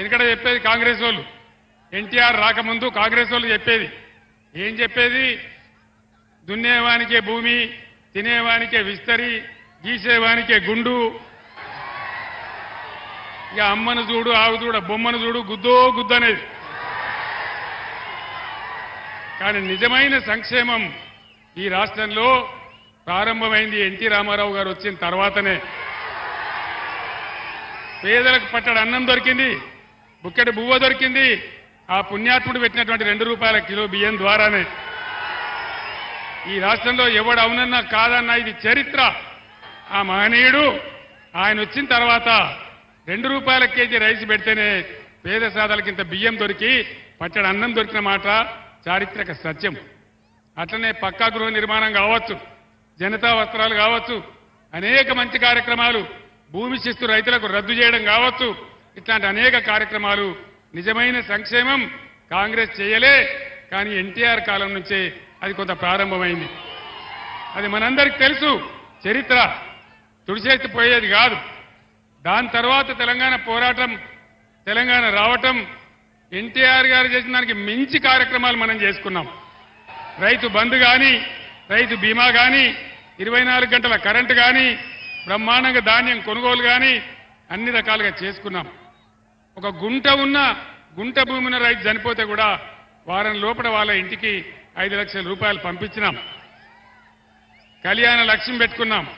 ఎందుకంటే చెప్పేది కాంగ్రెస్ వాళ్ళు. ఎన్టీఆర్ రాకముందు కాంగ్రెస్ వాళ్ళు చెప్పేది. ఏం చెప్పేది? దున్నేవానికే భూమి తినేవానికే విస్తరి గీసేవానికే గుండు. ఇక అమ్మను చూడు ఆవు చూడ బొమ్మను చూడు గుద్దో గుద్దు అనేది. కానీ నిజమైన సంక్షేమం ఈ రాష్ట్రంలో ప్రారంభమైంది ఎన్టీ రామారావు గారు వచ్చిన తర్వాతనే. పేదలకు పట్టడు అన్నం దొరికింది. బుక్కెడు బువ్వ దొరికింది. ఆ పుణ్యాత్ముడు పెట్టినటువంటి రెండు రూపాయల కిలో బియ్యం ద్వారానే. ఈ రాష్ట్రంలో ఎవడు అవునన్నా కాదన్నా ఇది చరిత్ర. ఆ మహనీయుడు ఆయన వచ్చిన తర్వాత రెండు రూపాయల కేజీ రైస్ పెడితేనే పేద సాదాలకి ఇంత బియ్యం దొరికి పచ్చడి అన్నం దొరికిన మాట చారిత్రక సత్యం. అట్లనే పక్కా గృహ నిర్మాణం కావచ్చు జనతా వస్త్రాలు కావచ్చు అనేక మంచి కార్యక్రమాలు భూమి శిస్తు రైతులకు రద్దు చేయడం కావచ్చు. ఇట్లాంటి అనేక కార్యక్రమాలు నిజమైన సంక్షేమం కాంగ్రెస్ చేయలే కానీ ఎన్టీఆర్ కాలం నుంచే అది కొంత ప్రారంభమైంది. అది మనందరికి తెలుసు చరిత్ర తుడిచేసి పోయేది కాదు. దాని తర్వాత తెలంగాణ పోరాటం తెలంగాణ రావటం ఎన్టీఆర్ గారు చేసిన దానికి మించి కార్యక్రమాలు మనం చేసుకున్నాం. రైతు బంధు కానీ రైతు బీమా కానీ ఇరవై నాలుగు గంటల కరెంటు కానీ బ్రహ్మాండంగా ధాన్యం కొనుగోలు కానీ అన్ని రకాలుగా చేసుకున్నాం. ఒక గుంట ఉన్న గుంట భూమిన రైతు చనిపోతే కూడా వారం లోపల వాళ్ళ ఇంటికి ఐదు లక్షల రూపాయలు పంపించినాం. కళ్యాణ లక్ష్యం పెట్టుకున్నాం.